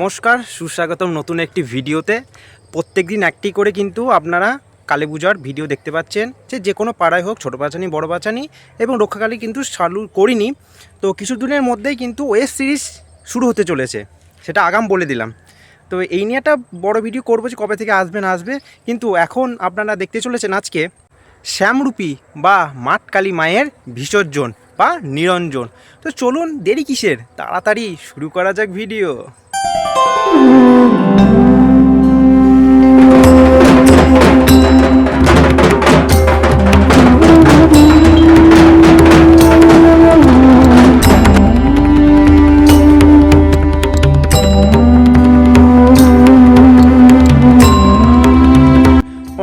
নমস্কার, সুস্বাগতম নতুন একটি ভিডিওতে। প্রত্যেক দিন একটি করে কিন্তু আপনারা কালী পূজার ভিডিও দেখতে পাচ্ছেন। যে যে কোনো পাড়ায় হোক, ছোটো বাচ্চানি বড়ো বাচ্চানি এবং রক্ষাকালী কিন্তু চালু করিনি। তো কিছু দিনের মধ্যেই কিন্তু ওয়েব সিরিজ শুরু হতে চলেছে, সেটা আগাম বলে দিলাম। তো এই নিয়ে একটা বড় ভিডিও করব যে কবে থেকে আসবে, না আসবে। কিন্তু এখন আপনারা দেখতে চলেছেন আজকে শ্যামরূপী বা মাটকালী মায়ের বিসর্জন বা নিরঞ্জন। তো চলুন দেরি কিসের? তাড়াতাড়ি শুরু করা যাক ভিডিও।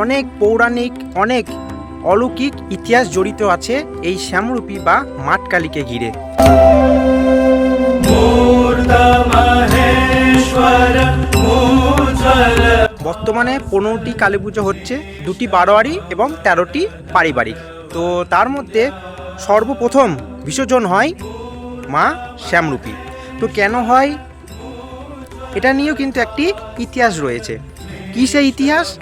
অনেক পৌরাণিক অনেক অলৌকিক ইতিহাস জড়িত আছে এই শ্যামরূপী বা মাটকালীকে ঘিরে। বর্তমানে পনেরোটি কালী পুজো হচ্ছে, দুটি বারোয়ারি এবং তেরোটি পারিবারিক। তো তার মধ্যে সর্বপ্রথম বিসর্জন হয় মা শ্যামরূপী। তো কেন হয়? এটা নিয়েও কিন্তু একটি ইতিহাস রয়েছে। কী সেই ইতিহাস?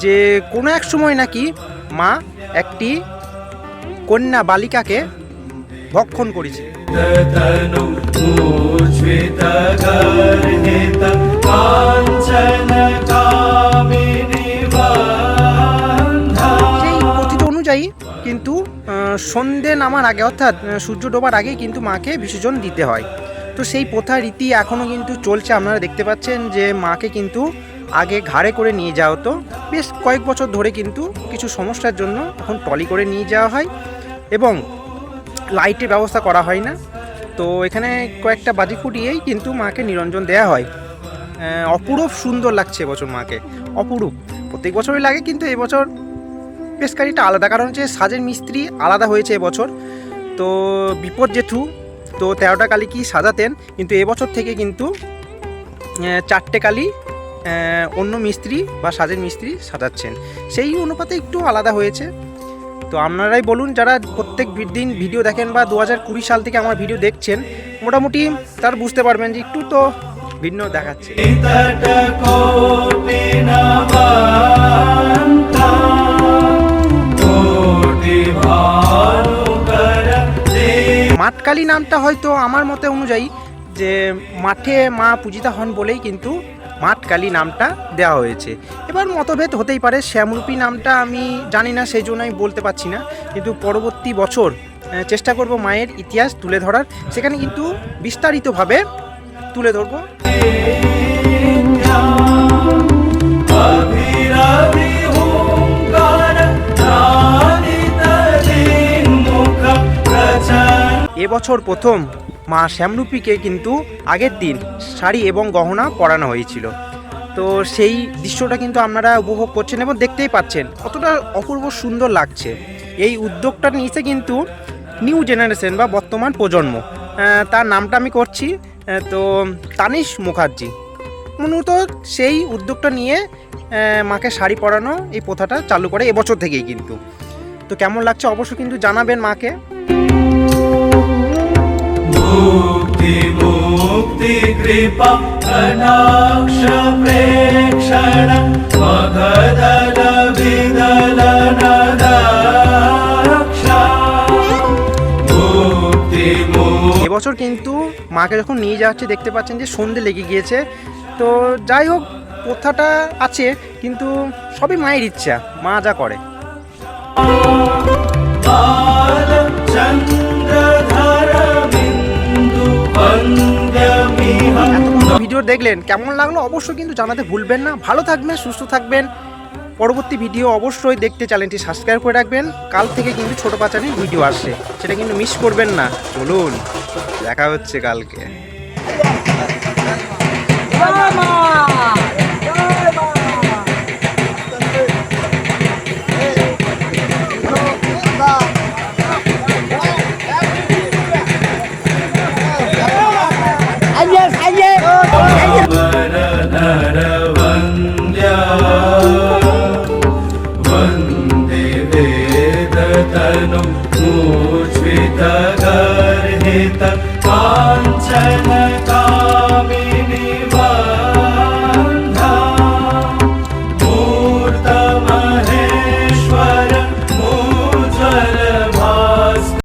যে কোনো এক সময় নাকি মা একটি কন্যা বালিকাকে ভক্ষণ করেছে। तनु मूर्च्छ्वितगर्हित काञ्चन कामिनि बन्धा সেই কথিত অনুযায়ী কিন্তু আহ, সন্ধে নামার আগে অর্থাৎ আহ, সূর্য ডোবার আগেই কিন্তু মাকে বিসর্জন দিতে হয় তো সেই প্রথা রীতি এখনও কিন্তু চলছে আপনারা দেখতে পাচ্ছেন যে মাকে কিন্তু আগে ঘাড়ে করে নিয়ে যাওয়া হতো বেশ কয়েক বছর ধরে কিন্তু কিছু সমস্যার জন্য এখন টলি করে নিয়ে যাওয়া হয় এবং লাইটের ব্যবস্থা করা হয় না। তো এখানে কয়েকটা বাজি ফুটিয়েই কিন্তু মাকে নিরঞ্জন দেওয়া হয়। অপরূপ সুন্দর লাগছে এবছর মাকে। অপরূপ। প্রত্যেক বছরই লাগে, কিন্তু এবছর বেশ খানিকটা আলাদা। কারণ হচ্ছে সাজের মিস্ত্রি আলাদা হয়েছে এবছর তো বিপদ জেঠু, তো তেরোটা কালী কি সাজাতেন, কিন্তু এবছর থেকে কিন্তু চারটে কালি অন্য মিস্ত্রি বা সাজের মিস্ত্রি সাজাচ্ছেন। সেই অনুপাতে একটু আলাদা হয়েছে। তো আপনারাই বলুন, যারা প্রত্যেক দিন ভিডিও দেখেন বা দু হাজার কুড়ি সাল থেকে আমার ভিডিও দেখছেন, মোটামুটি তার বুঝতে পারবেন যে একটু তো ভিন্ন দেখাচ্ছে। মাতকালী নামটা হয়তো আমার মতে অনুযায়ী যে মাঠে মা পূজিতা হন বলেই কিন্তু মাতকালী নামটা দেওয়া হয়েছে। এবার মতভেদ হতেই পারে, শ্যামরূপী নামটা আমি জানি না, সেই জন্য আমি বলতে পারছি না। কিন্তু পরবর্তী বছর চেষ্টা করব মায়ের ইতিহাস তুলে ধরার। সেখানে কিন্তু বিস্তারিতভাবে তুলে ধরব। এবছর প্রথম মা শ্যামরূপীকে কিন্তু আগের দিন শাড়ি এবং গহনা পরানো হয়েছিল। তো সেই দৃশ্যটা কিন্তু আপনারা উপভোগ করছেন এবং দেখতেই পাচ্ছেন, কতটা অপূর্ব সুন্দর লাগছে। এই উদ্যোগটা নিয়েছে কিন্তু নিউ জেনারেশন বা বর্তমান প্রজন্ম। তার নামটা আমি করছি তো তানিশ মুখার্জি। মূলত সেই উদ্যোগটা নিয়ে মাকে শাড়ি পরানো এই প্রথাটা চালু করে এবছর থেকেই কিন্তু। তো কেমন লাগছে অবশ্যই কিন্তু জানাবেন মাকে। मुक्ति कृपा कटाक्ष प्रेक्षण मगदल विदल नदक्षा मुक्ति मुक्ति এবছর কিন্তু মাকে যখন নিয়ে যাচ্ছে দেখতে পাচ্ছেন যে সন্ধে লেগে গিয়েছে তো যাই হোক প্রথাটা আছে কিন্তু সবই মায়ের ইচ্ছা মা যা করে चन्द्रधर দেখলেন, কেমন লাগল অবশ্যই কিন্তু জানাতে ভুলবেন না। ভালো থাকবেন, সুস্থ থাকবেন। পরবর্তী ভিডিও অবশ্যই দেখতে চ্যানেলটি সাবস্ক্রাইব করে রাখবেন। কাল থেকে কিন্তু ছোটো পাচানির ভিডিও আসছে। সেটা কিন্তু মিস করবেন না। চলুন, দেখা হচ্ছে কালকে।